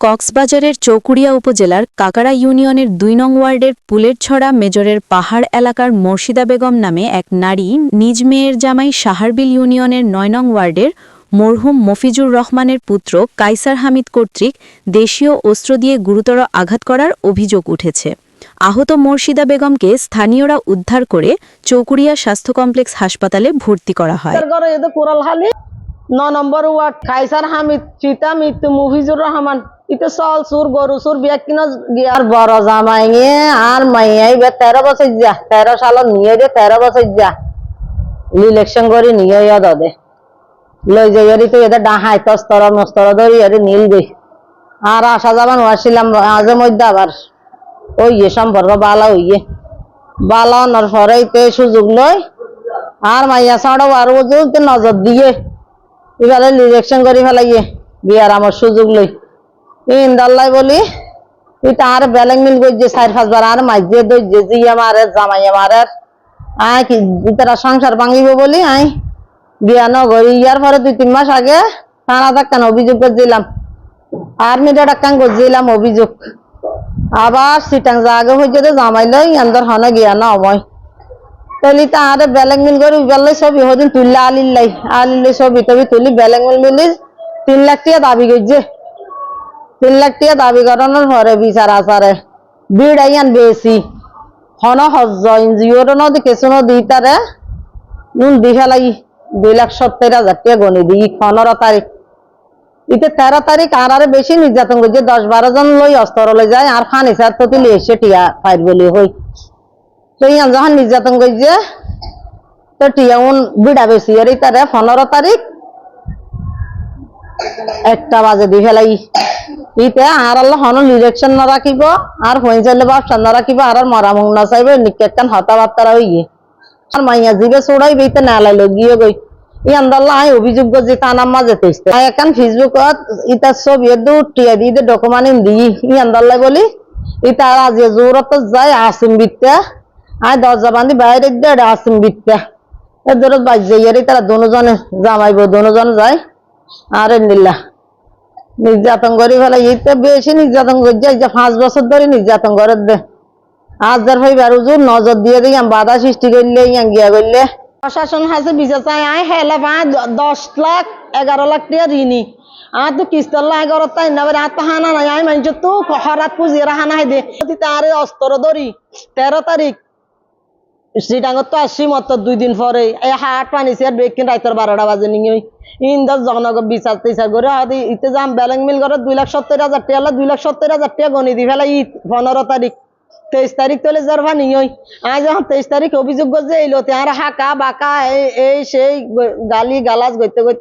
কক্সবাজারের চৌকুড়িয়া উপজেলার কাকারা ইউনিয়নের দুই নং ওয়ার্ডের পুলেরছড়া মেজরের পাহাড় এলাকার মর্শিদা বেগম নামে এক নারী নিজ মেয়ের জামাই সাহারবিল ইউনিয়নের নয় নং ওয়ার্ডের মরহুম মফিজুর রহমানের পুত্র কাইসার হামিদ কর্তৃক দেশীয় অস্ত্র দিয়ে গুরুতর আঘাত করার অভিযোগ উঠেছে। আহত মর্শিদা বেগমকে স্থানীয়রা উদ্ধার করে চৌকুড়িয়া স্বাস্থ্য কমপ্লেক্স হাসপাতালে ভর্তি করা হয়। এর ঘরে এদের ন নম্বর ওয়ার্ড খাইসার হামিদ চিতা মৃত্যু মুফিজুর রহমান। ইতে চল চুর গরু চুর বিয়া কিনা গিয়ে। আর বড় জামাই আর মাইয়াই বে তেরো বছর যা তেরো সালত নিয়ে দে তেরো বছর যা ইলেকশন করে নিয়ে ইয়া দে লই যাই এরি তো এদের ডাহাই তস্তর মস্তর ধরি নীল গই আর আসা যাবান ওয়াছিলাম আজে মধ্যে আবার ওই ইয়ে সম্পর্ক বালা হইয়ে। বালা অনার পরেইতে সুযোগ লই আর মাইয়া ছাড়ো আর ওজুতে নজর দিয়ে। এবারে ইলেকশন করে ফেলাইয়ে, বিয়ার আমার সুযোগ লই ইন্দাল্লাই বলি ই তার বেলেং মিল গইছে চার পাঁচবার আর মাঝে দইছে জিয়া মারে জামাইয়া মারে আয় কি তারা সংসার ভাঙিব বলি আই বিয়া নগরি ইয়ার পরে দুই তিন মাস আগে থানা ডাক্তান অভিযোগ করছিলাম আর্মিটা ডাক্তান করছিলাম অভিযোগ। আবার সিটাং জাগে হইতে জামাইলো ইয়ান্দর হনে গিয়া না অময়। তলি তাহারে বেলেগ মিল করে উইবালাই ছবি হদিন তুললে আলিল্লাই আলিল্লাই ছবি টবি তুলি বেলেগ মিল মিলি তিন লাখ টাকা দাবি করছে তিন লাখ টাকা দাবি করানোর পরে বিচার আচারে। বিড় আইয়ান বেশি। হন হজ্জ ইঞ্জিওর নদী কিছু নদী তারে। নুন ফেলাই দুই লাখ সত্তর হাজার টাকা গণি দি পনেরো তারিখ। ইতে তেরো তারিখ আর আরে বেশি নির্যাতন করছে, দশ বারো জন লই অস্তর লই যায় আর ফার্নিচার তো তুলি এসে টিয়া ফাইর বলি হই। তো ইয়ান যখন নির্যাতন করছে, তো টিয়াউন বিড়া বেশি আর তারে পনেরো তারিখ একটা বাজে দি ফেলাই। ইতে আর আল্লাহ হন ইলেকশন না রাখিব, আর হইজালে ব্যবসা না রাখিব, আর আর মরা মুখ না চাইবে নিকেট কান হতা বার্তারা হইয়ে। আর মাইয়া জিবে চড়াই বেইতে না লাইলো গিয়ে গই। ই আই অভিযোগ যে তানার মাঝে তেইছে একান ফেসবুকত ইতা ছবি দু টিয়া দি দে ডকুমেন্ট দি ই বলি। ইতা আজ জোরত যায় আসিম বিত্যা আই দরজা বান্ধি বাইরে দে আসিম বিত্যা এর দরজ বাজ যাই তারা দুজনে জামাইব দুজন যায়। আর নিল্লা নির্যাতন করি ফেলে এইতে বেশি নির্যাতন করছে, এই যে পাঁচ বছর ধরে নির্যাতন করে দে। আজ যার ভাই বারো জোর নজর দিয়ে দিই বাধা সৃষ্টি করলে ইয়াং গিয়া করলে। প্রশাসন হাসে বিচার চাই, আয় হেলে পায় দশ লাখ, এগারো লাখ টাকা ঋণী। আর তো কিস্তর লাই ঘরত তাই না আর তো হানা নাই আই মানছ তো হরাত পুজিয়ে হানা দে তারে অস্ত্র ধরি, তেরো তারিখ, শ্রীডাঙ্গত তো আসছি মত দুই দিন পরে, এই হাট পানিছে আর বেকিন রাইতর বারোটা বাজে নিয়ে ইন্দর জগনগর বিচার টিচার করে হাতে ইতে যাম বেলেং মিল করে দুই লাখ সত্তর হাজার টাকা দুই লাখ সত্তর হাজার টাকা গণি দি ফেলা ঈদ পনেরো তারিখ। তেইশ তারিখ তোলে যার ভানি ওই। আজ যখন তেইশ তারিখ অভিযোগ করছে এলো আর হাঁকা বাঁকা এই সেই গালি গালাজ গইতে গইতে